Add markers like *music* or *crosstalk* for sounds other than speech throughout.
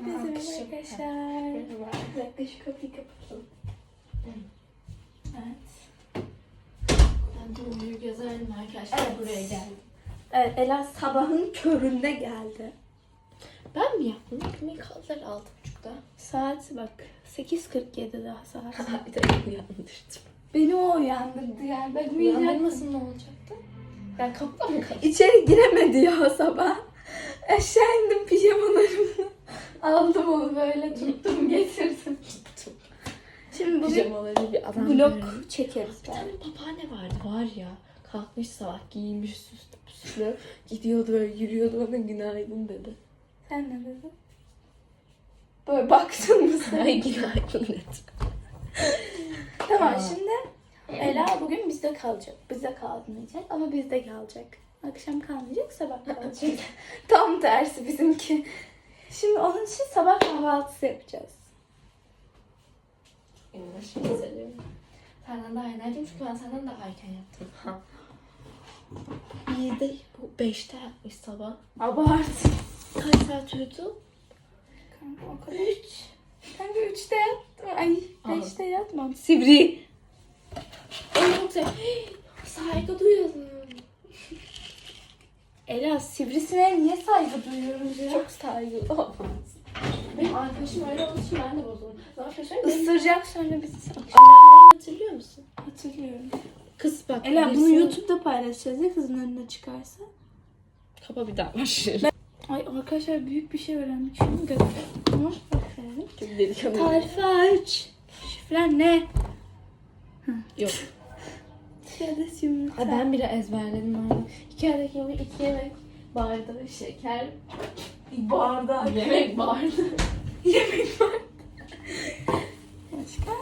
Hepinize merhaba arkadaşlar. Merhaba. Bir dakika şu kapıyı kapatalım. Evet. Ben de uyur yazarım arkadaşlar Evet. buraya geldim. Evet Ela sabahın *laughs* köründe geldi. Ben mi yaptım? Ekmeği kaldılar altı buçukta. Saat bak 8.47 daha saat. *laughs* bir de uyandırdım. Beni o uyandırdı yani. Ben. Uyandırmasın ne olacaktı? Ben kapıda mı kaldım? İçeri giremedi ya sabah. Aşağı indim pijamalarımla. *laughs* Aldım onu böyle tuttum *laughs* getirdim. Şimdi bugün Pijamaları bir adam vlog gördüm. çekeriz Bir tane babaanne vardı var ya. Kalkmış sabah giyinmiş süslü püslü. Gidiyordu böyle yürüyordu bana günaydın dedi. Sen ne dedin? Böyle baktın mı sen? Ay günaydın dedi. Tamam Aa. şimdi Ela bugün bizde kalacak. Bizde kalmayacak ama bizde kalacak. Akşam kalmayacak, sabah kalacak. *laughs* Tam tersi bizimki. Şimdi onun için sabah kahvaltısı yapacağız. Benim aşırı seviyorum. Senden daha enerjiyim çünkü ben senden daha erken yaptım. *laughs* İyi de bu beşte yapmış sabah. Abart. Kaç saat uyudu? Kanka o kadar. Üç. Kanka üçte yattım. Ay beşte yatmam. Sivri. En çok sev... Saygı duyalım. Ela sivrisineğe niye saygı duyuyoruz ya? Çok saygılı olmaz. Benim arkadaşım öyle olduğu için ben de bozuldum. Söyleyeyim mi? Isıracak sonra bizi Alarmı hatırlıyor musun? Hatırlıyorum. Kız bak. Ela bunu birisi- YouTube'da paylaşacağız ya kızın önüne çıkarsa. Kapa bir daha başlıyor. Ay arkadaşlar büyük bir şey öğrendik şimdi göster. Tamam gösterelim. Çok delikanlı. Tarifi aç. Şifren ne? Yok. Şerbet yumurta. Ha, ben bile ezberledim abi. İki adet yemek, iki yemek bardağı şeker. bardak. Yemek bardağı. *laughs* Yemek var. Başka?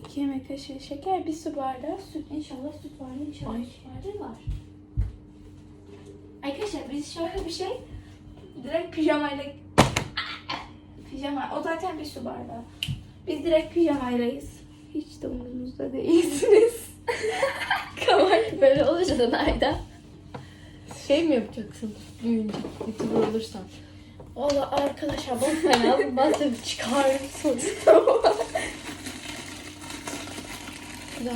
İki yemek kaşığı şeker, bir su bardağı süt. İnşallah süt var mı? İnşallah Ay. süt vardır var. Arkadaşlar biz şöyle bir şey direkt pijamayla pijama o zaten bir su bardağı. Biz direkt pijamaylayız. Hiç de umurumuzda değilsiniz. Kavar. Böyle olunca da Nayda. Şey mi yapacaksın büyüyünce? YouTuber olursan. Valla arkadaşlar bak *laughs* fena basıp çıkarırsın. Güzel.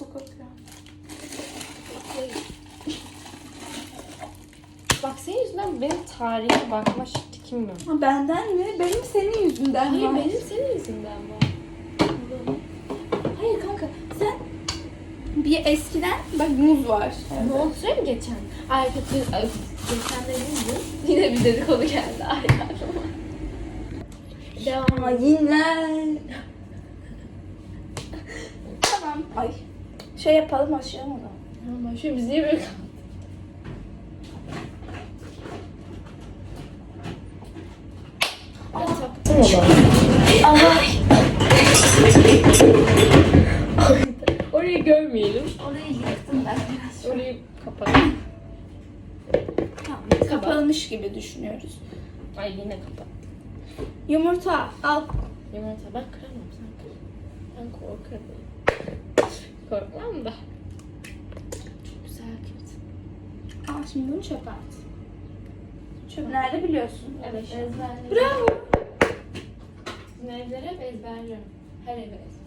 Bu kokuyor. Bak senin yüzünden benim tarihe bakma tikim yok. Benden mi? Benim senin yüzünden Hayır var. benim senin yüzünden var. Hayır kanka sen bir eskiden bak muz var. Ne oldu mi geçen? Ay kötü, ay, geçen de neydi? Yine bir dedikodu geldi ay aklıma. Devam. Hainler. tamam. Ay. Şey yapalım aşağıya mı? Tamam şu biz niye böyle kaldık? Görmeyelim. Orayı yıktım ben biraz. Orayı kapat. Tamam. Kapanmış gibi düşünüyoruz. Ay yine kapat. Yumurta al. Yumurta ben kıramam sen kır. Ben korkarım. Korkmam da. Çok güzel kırdın. Al şimdi bunu çöpe at. Çöp nerede biliyorsun? Evet ezberlerim. Bravo. Bizim evlere ezberliyorum. Her eve ezberliyorum.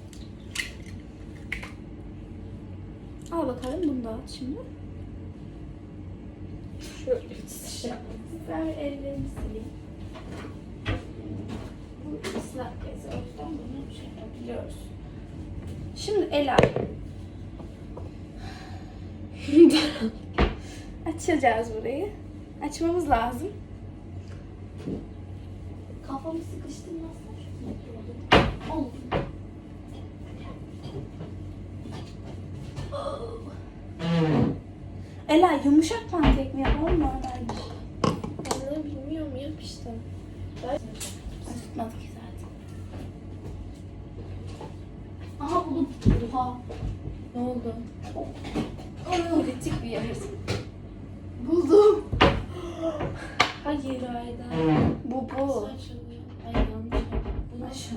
Al bakalım bunu da at şimdi. Şöyle tutuşacağım. Ben bir ellerimi sileyim. Bu ıslak bezi. O yüzden bunu şey yapabiliyoruz. Şimdi Ela. *laughs* Açacağız burayı. Açmamız lazım. Kafamı sıkıştırmazsan şöyle Oldu. Ela yumuşak pankek mi yapalım normal mi? Vallahi bilmiyorum yap işte. Ben... Tutmadı ki zaten. Aha buldum. Oha. Ne oldu? Onu kritik bir yer. Buldum. Hayır Ayda. Bu bu. Ay yanlış. Bu nasıl?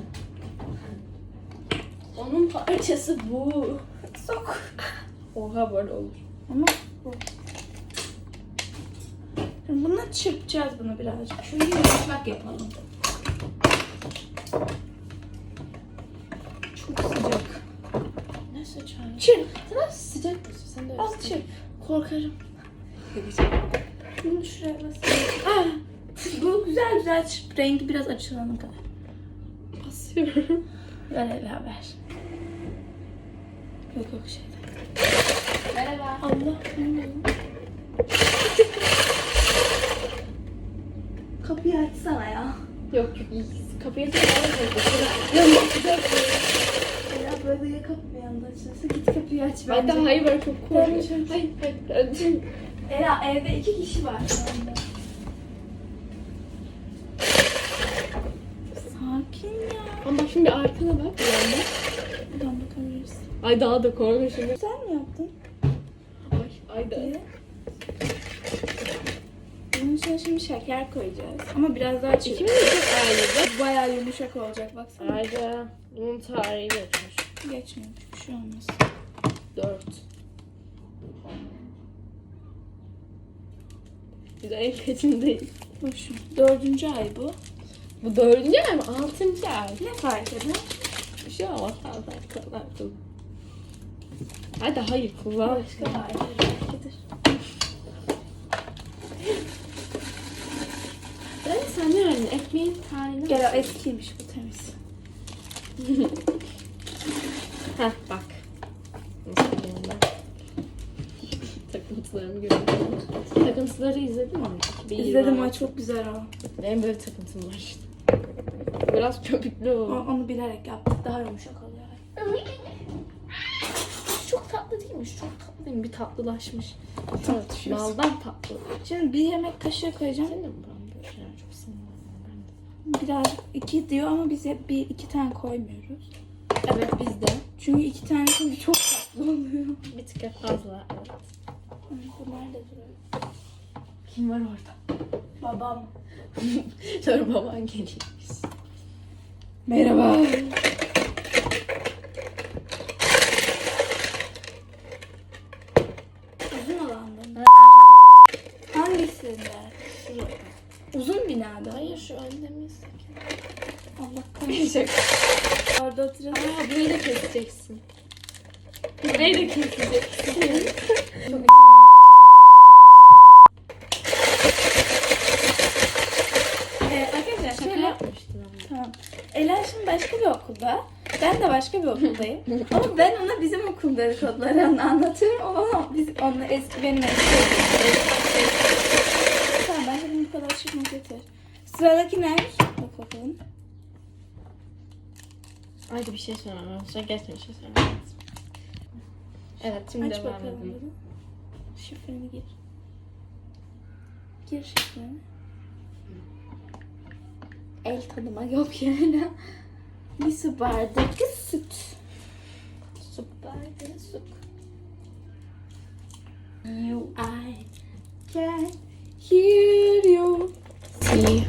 Onun parçası bu. Sok. Oha böyle olur. Ama bu. Şimdi Bunu çırpacağız bunu birazcık. Şunu yumuşak yapalım. Çok sıcak. Ne sıcak? Çırp. Sen sıcak mısın? Sen de öyle Al çırp. Korkarım. Bunu şuraya basayım. Ah! Bu güzel güzel çırp. Rengi biraz açılana kadar. Basıyorum. Ela ver. Yok yok şey. Merhaba. Allah. Kapıyı açsana ya. Yok yok iyi. Kapıyı. Ya ne güzel. Ela böyle ya kapı bir anda açılırsa git kapıyı aç bence. da hayır ben çok korkuyorum. Hayır hayır. Ela evde iki kişi var şu anda. Sakin ya. Ama bak şimdi arkana bak. Buradan bakabiliriz. Ay daha da korkmuşum. Sen mi yaptın? Ay ay da. diye. Bunun içine şimdi şeker koyacağız. Ama biraz daha çiğ. İkimiz de çok aynıydı. Bayağı yumuşak olacak baksana. Ayda. Bunun tarihi geçmiş. Geçmiyormuş bir şey olmaz. Dört. Güzel en kaçındayız. Boşum. Dördüncü ay bu. Bu dördüncü ay mı? Altıncı ay. Ne fark eder? Bir şey olmaz. Hadi hayır kullan. Başka var. Getir. Ben sen yani tarihini Gel o eskiymiş bu temiz. *laughs* Heh bak. Nasıl yanında. Takıntılarımı görüyorum. Takıntıları izledin mi? Bir İzledim o çok güzel o. Benim böyle takıntım var işte. Biraz köpüklü o. o. Onu bilerek yaptık. Daha yumuşak oluyor. Çok tatlı değilmiş. Çok tatlı değil mi? Bir tatlılaşmış. Evet, Baldan tatlı. Şimdi bir yemek kaşığı koyacağım. Senin mi Birazcık iki diyor ama biz hep bir iki tane koymuyoruz. Evet bizde. Çünkü iki tane koyunca çok tatlı oluyor. Bir tık fazla. Evet. Bu nerede duruyor? Kim var orada? Babam. *laughs* Dur baban geliyor. Merhaba. Allah kahretsin. Orada oturalım. Aa burayı da keseceksin. Burayı da keseceksin. Çok Ee, arkadaşlar şöyle. Tamam. Ela şimdi başka bir okulda. Ben de başka bir okuldayım. *laughs* Ama ben ona bizim okul dedikodularını anlatıyorum. O bana biz onunla eski benim eski. Tamam ben dedim bu kadar çıkma getir. Sıradaki ne? Bak bakalım. Haydi bir şey söylemem. Sen geçme bir şey söylemem. Evet şimdi Aç devam bakalım. edelim. bunu. Şifreni gir. Gir şifreni. El tanıma yok yani. Bir su bardağı süt. Süper. Süper. You, I can hear you. İyi.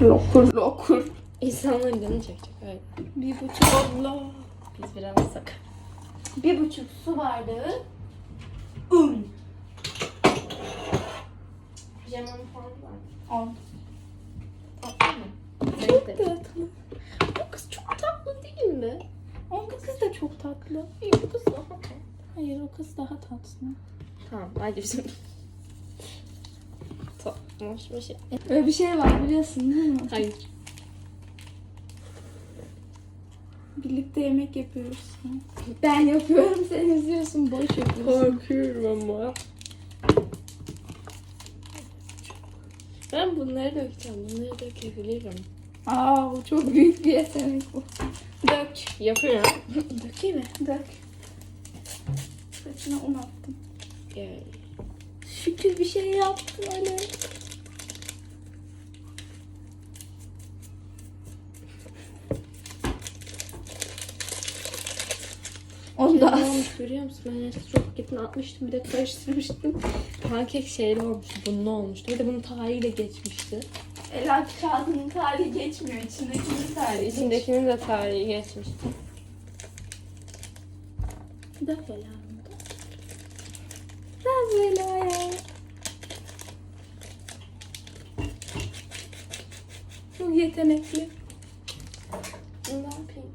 Lokur lokur. İnsanların canını çekecek. Evet. Bir buçuk Allah. Biz biraz sakın. Bir buçuk su bardağı un. Pijamanı falan var. On. Tatlı mı? Çok tatlı. Bu kız çok tatlı değil mi? On kız da çok tatlı. İyi bu kız daha tatlı. Hayır o kız daha tatlı. Tamam hadi bizim. Tatlımış bir şey. Öyle bir şey var biliyorsun değil mi? Hayır. Birlikte yemek yapıyoruz. Ben yapıyorum sen izliyorsun boş yapıyorsun. Korkuyorum ama. Ben bunları dökeceğim. Bunları dökebilirim. Aa bu çok büyük bir yetenek bu. Dök. Yapıyorum. Dökeyim mi? Dök. Saçına un attım. Gel. Şükür bir şey yaptın öyle. Onu da Ne az. olmuş görüyor musun? Ben işte çok paketini atmıştım. Bir de karıştırmıştım. Pankek şeyli olmuş. Bunun olmuştu. Bir de bunun tarihi de geçmişti. Ela kağıdının tarihi geçmiyor. İçindekinin tarihi. İçindekinin de tarihi geçmişti. Dök Ela. yapacağız Ela'ya? Çok yetenekli. Ne yapayım?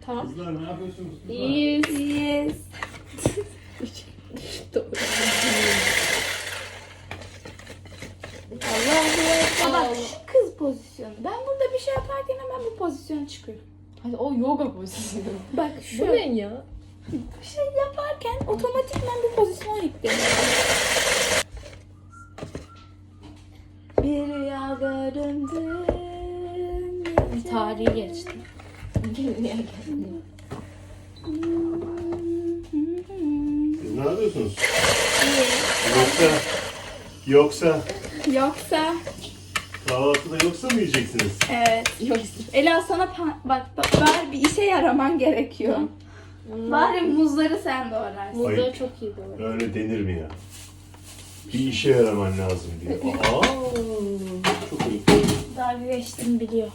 Tamam. Kızlar ne yapıyorsunuz? kızlar? İyiyiz. Yes. *laughs* Doğru. Aa, Allah bak şu kız pozisyonu. Ben burada bir şey yaparken hemen bu pozisyona çıkıyorum. Hadi o yoga pozisyonu. Bak Bu şu ne ya? Bir şey yaparken otomatikman bu pozisyona yükleniyor. Bir rüya göründü. Tarihi geçti. Geldin? Siz ne yapıyorsunuz? Yoksa yoksa Yoksa kahvaltıda yoksa mı yiyeceksiniz? evet. Yok. Ela sana pa- bak, bak bari bir işe yaraman gerekiyor. Bari muzları sen doğrarsın. Muzları Ay. çok iyi doğru. Öyle denir mi ya? Bir işe yaraman lazım diye. Aa, çok iyi. Dalga geçtiğini biliyor.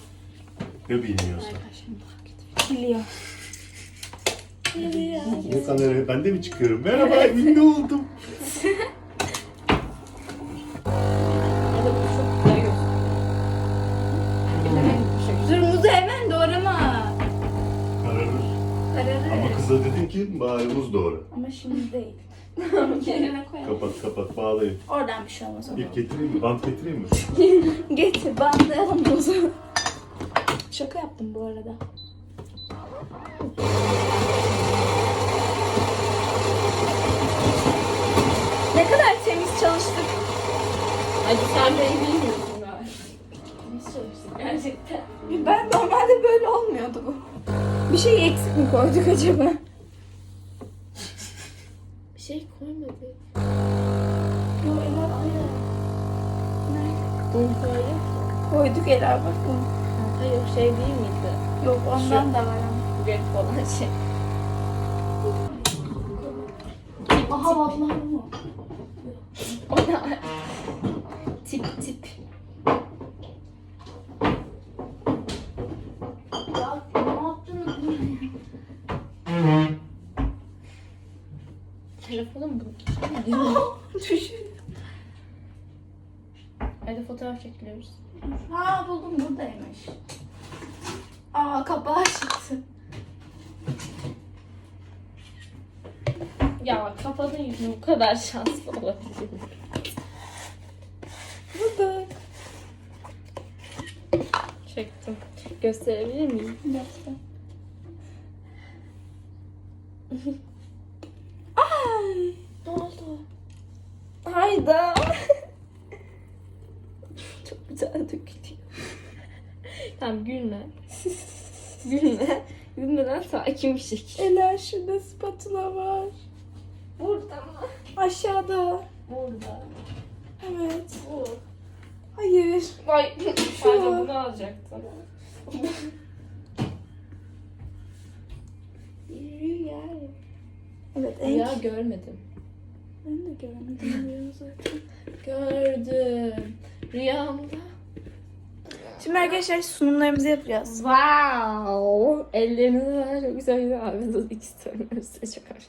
Ne bilmiyorsun? Biliyor. Ne kameraya ben de mi çıkıyorum? Merhaba ünlü oldum. *laughs* ki bari muz doğru. Ama şimdi değil. *laughs* Yerine koyalım. Kapat kapat bağlayın. Oradan bir şey olmaz. ona. İp getireyim mi? Bant getireyim mi? *laughs* Getir bandlayalım muzu. Şaka yaptım bu arada. Ne kadar temiz çalıştık. Hadi sen beni bilmiyorsun galiba. Biz çalıştık gerçekten. Ben normalde böyle olmuyordu bu. Bir şey eksik mi koyduk acaba? Koyduk Ela bakın. Hayır şey değil miydi? Yok ondan da var ama. Bu garip olan şey. Aha vallahi bu. O ne? Tip tip. Ya ne yaptınız? Telefonum bu. Düşün. Hadi fotoğraf çekiliyoruz. Ha buldum buradaymış. Aa kapağı çıktı. Ya bak kafanın yüzünü bu kadar şanslı olabilir. Bulduk. Çektim. Gösterebilir miyim? Göster. Ay. Ne oldu? Hayda. Çok güzel dökülüyor. tamam gülme. gülme. Gülmeden şekilde. Ela şurada spatula var. Burada mı? Aşağıda. Burada. Evet. Bu. Hayır. Ay pardon bunu alacaktım. Rüya. Evet en Ya görmedim. Ben de göremedim rüya zaten. Gördüm. Rüyamda. Şimdi arkadaşlar sunumlarımızı yapacağız. Wow. Ellerinize çok güzel abi. Dur iki istiyorum. Size hoş.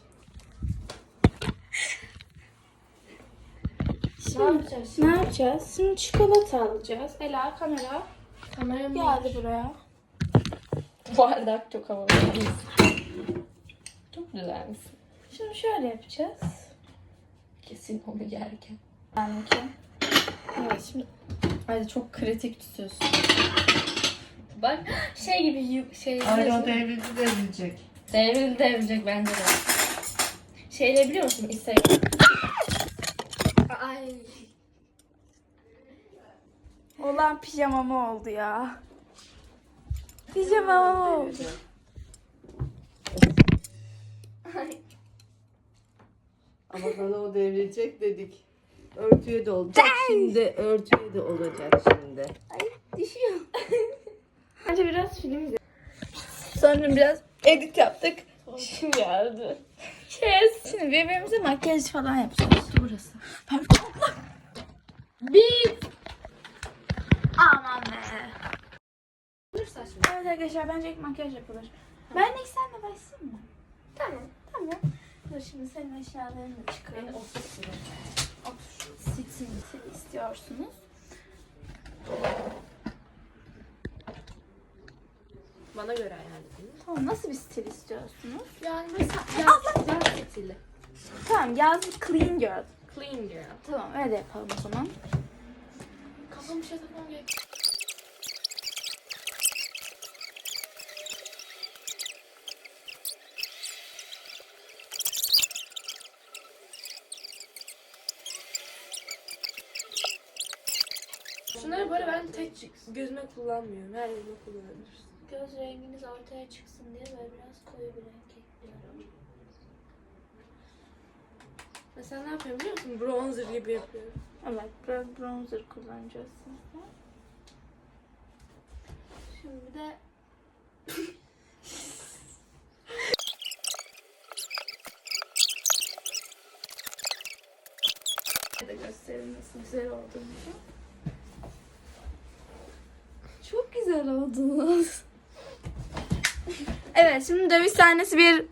Ne yapacağız? Ne yapacağız? Şimdi çikolata alacağız. Ela kamera Kamera mı? geldi buraya. Bardak çok havalı. Çok güzelmiş. Şimdi şöyle yapacağız. Kesin onu yerken. Benimki. Evet şimdi. Hadi çok kritik tutuyorsun. Bak şey gibi şey. Aynen devrildi devrilecek. Devrildi devrilecek bence de. Şeyle biliyor musun? Instagram. Ay. Olan pijamama oldu ya. Pijamama oldu. Ama sana o devrilecek dedik. Örtüye de olacak şimdi. Örtüye de olacak şimdi. Düşüyor. *laughs* Önce biraz film izledik. Sonra biraz edit yaptık. Kim geldi? Yes. Şimdi birbirimize makyaj falan yapacağız. Burası. Pardon. Bir. Aman be. yapılır saç mı? Evet arkadaşlar bence ilk makyaj yapılır. Ben ilk senle başlayayım mı? Tamam. Tamam. Dur şimdi senin eşyalarını da çıkaralım. Ben ofis sıra. Otur. Sitin sil istiyorsunuz. Bana göre ayarladım. Tamam nasıl bir stil istiyorsunuz? Yani mesela yaz, yaz stili. Tamam yazlık clean girl. Clean girl. Tamam öyle yapalım o zaman. Kafamı şey takmam gerek. Böyle ben tek gözüme kullanmıyorum. Her yerime kullanabilirsin. Göz renginiz ortaya çıksın diye böyle biraz koyu bir renk ekliyorum. Mesela ne yapıyorum biliyor musun? Bronzer gibi yapıyorum. Evet biraz bronzer kullanacağız. Şimdi de *laughs* de gösterin nasıl güzel olduğunu. Çok güzel oldunuz. evet şimdi dövüş sahnesi bir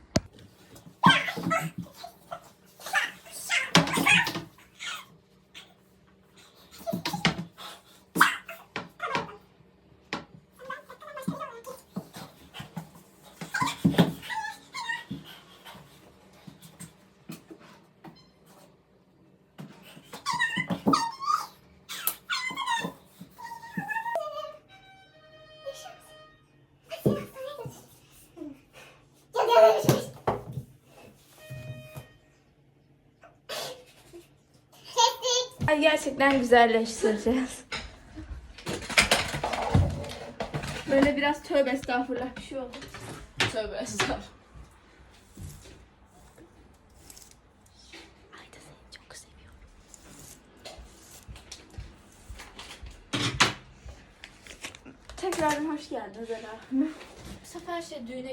gerçekten güzelleştireceğiz. Böyle biraz tövbe estağfurullah bir şey oldu. Tövbe estağfurullah. Ayda seni çok seviyorum. Tekrardan hoş geldiniz Ela. Bu sefer şey düğüne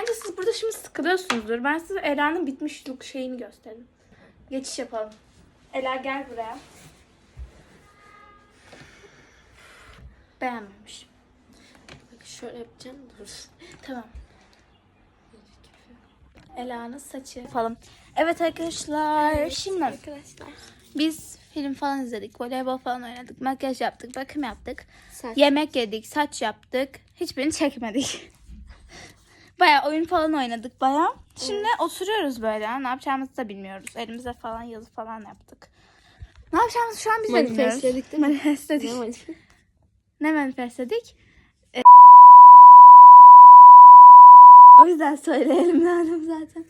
Bence siz burada şimdi sıkılıyorsunuzdur. Ben size Ela'nın bitmiş look şeyini göstereyim. Geçiş yapalım. Ela gel buraya. Beğenmemiş. Bak şöyle yapacağım dur. *laughs* Tamam. Ela'nın saçı falan. Evet arkadaşlar. Şimdi Arkadaşlar. biz film falan izledik. Voleybol falan oynadık. Makyaj yaptık. Bakım yaptık. Saç. Yemek yedik. Saç yaptık. Hiçbirini çekmedik. *laughs* Baya oyun falan oynadık baya. Şimdi oturuyoruz böyle. Ne yapacağımızı da bilmiyoruz. Elimize falan yazı falan yaptık. Ne yapacağımızı şu an biz de bilmiyoruz. Manifestledik değil mi? Manifestledik. Ne manifest? Ne manifestledik? E- o yüzden söyleyelim lazım zaten.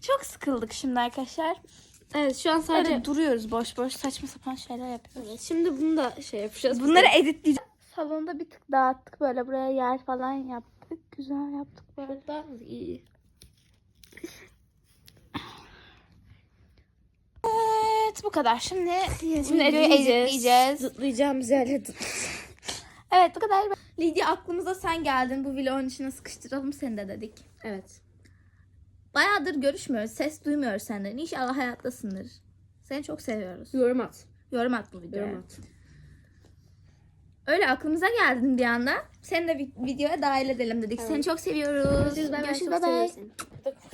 Çok sıkıldık şimdi arkadaşlar. Evet şu an sadece... Öyle duruyoruz boş boş saçma sapan şeyler yapıyoruz. Evet, şimdi bunu da şey yapacağız. Bunları editleyeceğiz. Salonda bir tık dağıttık böyle buraya yer falan yaptık. *laughs* Güzel yaptık böyle. Daha iyi. Evet bu kadar. Şimdi şimdi Elo'yu editleyeceğiz. Zıplayacağımız yerle *laughs* Evet bu kadar. Lidya aklımıza sen geldin. Bu vlogun içine sıkıştıralım seni de dedik. Evet. Bayağıdır görüşmüyoruz. Ses duymuyoruz senden. İnşallah hayattasındır. Seni çok seviyoruz. Yorum at. Yorum at bu videoya. Yorum at. Öyle aklımıza geldin bir anda. Seni de vi- videoya dahil edelim dedik. Seni çok seviyoruz. Görüşürüz. Bay. Görüşürüz. Bay. seviyorum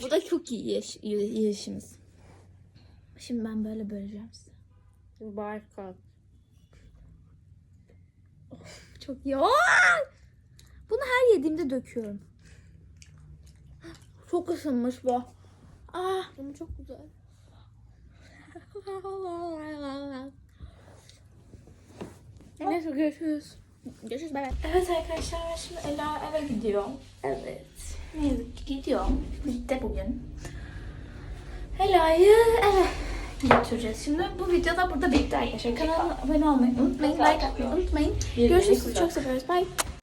Bu da çok iyi yaş- y- yaşımız. Şimdi ben böyle böleceğim size. Barka. Çok iyi. Aa! Bunu her yediğimde döküyorum. Çok ısınmış bu. Ah. Ama çok güzel. *laughs* Neyse görüşürüz. Görüşürüz. Bay bay. Evet arkadaşlar şimdi Ela eve gidiyor. Evet. Ne yazık ki gidiyor. Bitti bugün. Ela'yı eve götüreceğiz. Şimdi bu video da burada bitti arkadaşlar. Kanala abone olmayı unutmayın. Like atmayı unutmayın. Görüşürüz. Çok seviyoruz. Bye.